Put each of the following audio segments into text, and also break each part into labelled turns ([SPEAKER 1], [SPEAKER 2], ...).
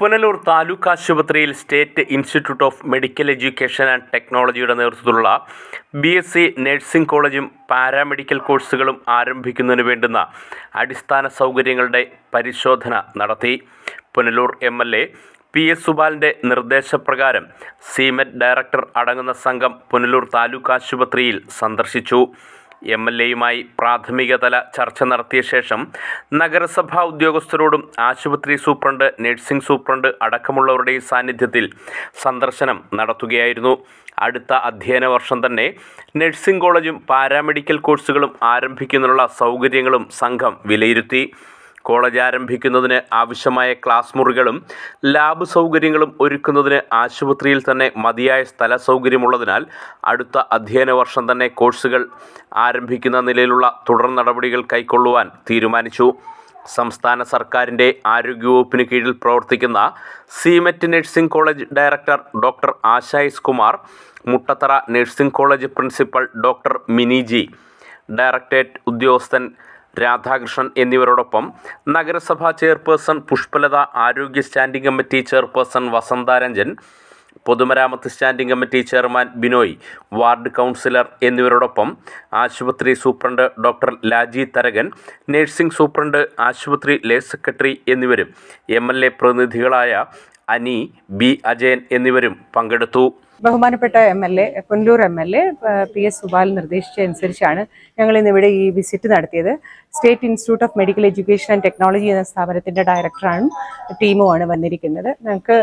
[SPEAKER 1] പുനലൂർ താലൂക്ക് ആശുപത്രിയിൽ state institute of medical education and ടെക്നോളജിയുടെ നേതൃത്വത്തിലുള്ള ബി എസ് സി നഴ്സിംഗ് കോളേജും പാരാമെഡിക്കൽ കോഴ്സുകളും ആരംഭിക്കുന്നതിന് വേണ്ടുന്ന അടിസ്ഥാന സൗകര്യങ്ങളുടെ പരിശോധന നടത്തി. Punalur M L A P S സുബാലിന്റെ നിർദ്ദേശപ്രകാരം സിമെറ്റ് ഡയറക്ടർ അടങ്ങുന്ന സംഘം പുനലൂർ താലൂക്ക് ആശുപത്രിയിൽ സന്ദർശിച്ചു. എം എൽ എയുമായി പ്രാഥമികതല ചർച്ച നടത്തിയ ശേഷം നഗരസഭാ ഉദ്യോഗസ്ഥരോടും ആശുപത്രി സൂപ്രണ്ട് നഴ്സിംഗ് സൂപ്രണ്ട് അടക്കമുള്ളവരുടെ സാന്നിധ്യത്തിൽ സന്ദർശനം നടത്തുകയായിരുന്നു. അടുത്ത അധ്യയന വർഷം തന്നെ നഴ്സിംഗ് കോളേജും പാരാമെഡിക്കൽ കോഴ്സുകളും ആരംഭിക്കുന്നതിനുള്ള സൗകര്യങ്ങളും സംഘം വിലയിരുത്തി. കോളേജ് ആരംഭിക്കുന്നതിന് ആവശ്യമായ ക്ലാസ് മുറികളും ലാബ് സൗകര്യങ്ങളും ഒരുക്കുന്നതിന് ആശുപത്രിയിൽ തന്നെ മതിയായ സ്ഥല സൗകര്യമുള്ളതിനാൽ അടുത്ത അധ്യയന വർഷം തന്നെ കോഴ്സുകൾ ആരംഭിക്കുന്ന നിലയിലുള്ള തുടർ നടപടികൾ കൈക്കൊള്ളുവാൻ തീരുമാനിച്ചു. സംസ്ഥാന സർക്കാരിന്റെ ആരോഗ്യവകുപ്പിന് കീഴിൽ പ്രവർത്തിക്കുന്ന CIMET nursing college director doctor Asha S Kumar Muttathara nursing college principal doctor Miniji directorate ഉദ്യോഗസ്ഥൻ രാധാകൃഷ്ണൻ എന്നിവരോടൊപ്പം നഗരസഭാ ചെയർപേഴ്സൺ പുഷ്പലത ആരോഗ്യ സ്റ്റാൻഡിംഗ് കമ്മിറ്റി ചെയർപേഴ്സൺ വസന്താരഞ്ജൻ പൊതുമരാമത്ത് standing committee chairman Binoy ward councillor എന്നിവരോടൊപ്പം ആശുപത്രി superintendent doctor Laji Tharakan nursing superintendent ആശുപത്രി lay secretary എന്നിവരും എ പ്രതിനിധികളായ അനി ബി അജയൻ എന്നിവരും പങ്കെടുത്തു.
[SPEAKER 2] ബഹുമാനപ്പെട്ട M L A Punalur M L A P S Subal നിർദ്ദേശിച്ചതനുസരിച്ചാണ് ഞങ്ങൾ ഇന്ന് ഇവിടെ ഈ വിസിറ്റ് നടത്തിയത്. State institute of medical education and technology എന്ന സ്ഥാപനത്തിന്റെ ഡയറക്ടറാണ് ടീമുമാണ് വന്നിരിക്കുന്നത്. ഞങ്ങൾക്ക്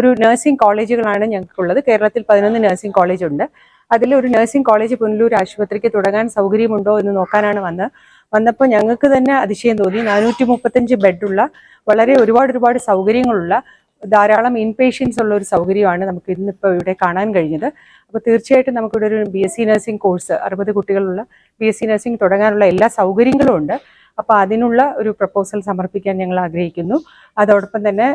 [SPEAKER 2] ഒരു നഴ്സിംഗ് കോളേജുകളാണ് ഞങ്ങൾക്കുള്ളത്. കേരളത്തിൽ പതിനൊന്ന് നഴ്സിംഗ് കോളേജ് ഉണ്ട്. അതിൽ ഒരു നഴ്സിംഗ് കോളേജ് പുനലൂർ ആശുപത്രിക്ക് തുടങ്ങാൻ സൗകര്യമുണ്ടോ എന്ന് നോക്കാനാണ് വന്നത് വന്നപ്പോൾ ഞങ്ങൾക്ക് തന്നെ അതിശയം തോന്നി. നാനൂറ്റി മുപ്പത്തഞ്ച് ബെഡുള്ള വളരെ ഒരുപാട് ഒരുപാട് സൗകര്യങ്ങളുള്ള ധാരാളം ഇൻപേഷ്യൻസ് ഉള്ള ഒരു സൗകര്യമാണ് നമുക്ക് ഇന്നിപ്പോൾ ഇവിടെ കാണാൻ കഴിഞ്ഞത്. അപ്പോൾ തീർച്ചയായിട്ടും നമുക്കിവിടെ ഒരു B S C nursing course അറുപത് കുട്ടികളുള്ള ബി എസ് സി നഴ്സിംഗ് തുടങ്ങാനുള്ള എല്ലാ സൗകര്യങ്ങളും ഉണ്ട്. അപ്പോൾ അതിനുള്ള ഒരു പ്രപ്പോസൽ സമർപ്പിക്കാൻ ഞങ്ങൾ ആഗ്രഹിക്കുന്നു. അതോടൊപ്പം തന്നെ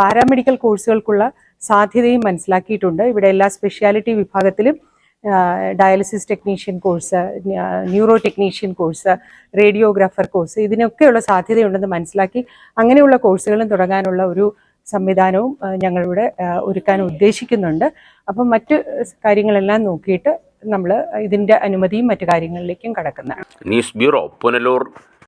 [SPEAKER 2] പാരാമെഡിക്കൽ കോഴ്സുകൾക്കുള്ള സാധ്യതയും മനസ്സിലാക്കിയിട്ടുണ്ട്. ഇവിടെ എല്ലാ സ്പെഷ്യാലിറ്റി വിഭാഗത്തിലും dialysis technician course neuro technician course radiographer course ഇതിനൊക്കെയുള്ള സാധ്യതയുണ്ടെന്ന് മനസ്സിലാക്കി അങ്ങനെയുള്ള കോഴ്സുകളും തുടങ്ങാനുള്ള ഒരു സംവിധാനവും ഞങ്ങളിവിടെ ഒരുക്കാൻ ഉദ്ദേശിക്കുന്നുണ്ട്. അപ്പം മറ്റ് കാര്യങ്ങളെല്ലാം നോക്കിയിട്ട് നമ്മൾ ഇതിന്റെ അനുമതിയും മറ്റു കാര്യങ്ങളിലേക്കും കടക്കുന്നതാണ്.
[SPEAKER 1] News bureau Punalur.